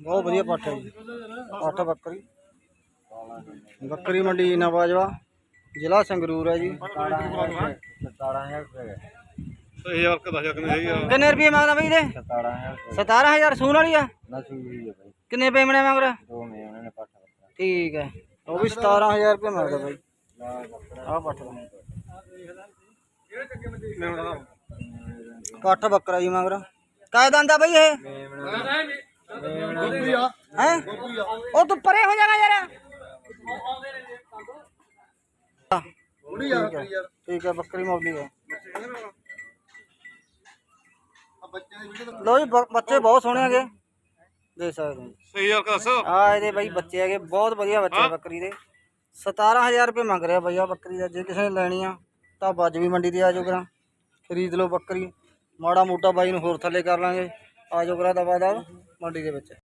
ਬਹੁਤ ਵਧੀਆ ਪੱਠ ਹੈ ਜੀ। ਪੱਠ ਬੱਕਰੀ। ਬੱਕਰੀ ਮੰਡੀ ਨਵਾਜਵਾ, ਜ਼ਿਲ੍ਹਾ ਸੰਗਰੂਰ ਹੈ ਜੀ। ਸਹੀ ਯਾਰ ਕਦਾ ਜਕ ਨਹੀਂ ਹੈਗੀ ਕਿੰਨੇ ਰੁਪਏ ਮੰਗਦਾ ਬਈ ਦੇ 17000 ਸੂਣ ਵਾਲੀ ਆ? ਕਿੰਨੇ ਪੇਮਣੇ ਮੰਗ ਰਿਹਾ ਦੋ ਮੇ ਨੇ ਪੱਠਾ ਠੀਕ ਹੈ। ਉਹ ਵੀ 17000 ਰੁਪਏ ਮੰਗਦਾ ਬਾਈ। ਆਹ ਪੱਠ ਦਾ ਪੱਠ ਬੱਕਰਾ ਜੀ ਮੰਗ ਰਿਹਾ ਕਾਇ ਦੰਦਾ ਬਈ ਇਹ? ਹੈ? ਉਹ ਤੂੰ ਪਰੇ ਹੋ ਜਾਣਾ ਯਾਰ। ਠੀਕ ਹੈ ਠੀਕ ਹੈ ਬੱਕਰੀ ਮੌਲੀ ਹੈ ਲੋ ਜੀ ਬ- ਬੱਚੇ ਬਹੁਤ ਸੋਹਣੇ ਹੈਗੇ। ਦੇਖ ਸਕਦੇ ਹੋ। ਸਹੀ ਯਾਰ ਦੱਸ ਆ ਇਹਦੇ ਬਈ ਬੱਚੇ ਹੈਗੇ ਬਹੁਤ ਵਧੀਆ ਬੱਚੇ ਆ ਬੱਕਰੀ ਦੇ। 17000 ਰੁਪਏ ਮੰਗ ਰਿਹਾ ਬਈ ਆ ਬੱਕਰੀ ਦਾ ਜੇ ਕਿਸੇ ਨੇ ਲੈਣੀ ਆ ਤਾਂ ਬਾਜਵੀ ਮੰਡੀ ਤੇ ਆ ਜਾਓ ਕਰਾਂ। ਖਰੀਦ ਲਓ ਬੱਕਰੀ। ਮਾੜਾ ਮੋਟਾ ਬਾਈ ਨੂੰ ਹੋਰ ਥੱਲੇ ਕਰ ਲਾਂਗੇ। ਆ ਜਾਓ ਕਰਾਂ ਦਵਾ ਮੰਡੀ ਦੇ ਵਿੱਚ?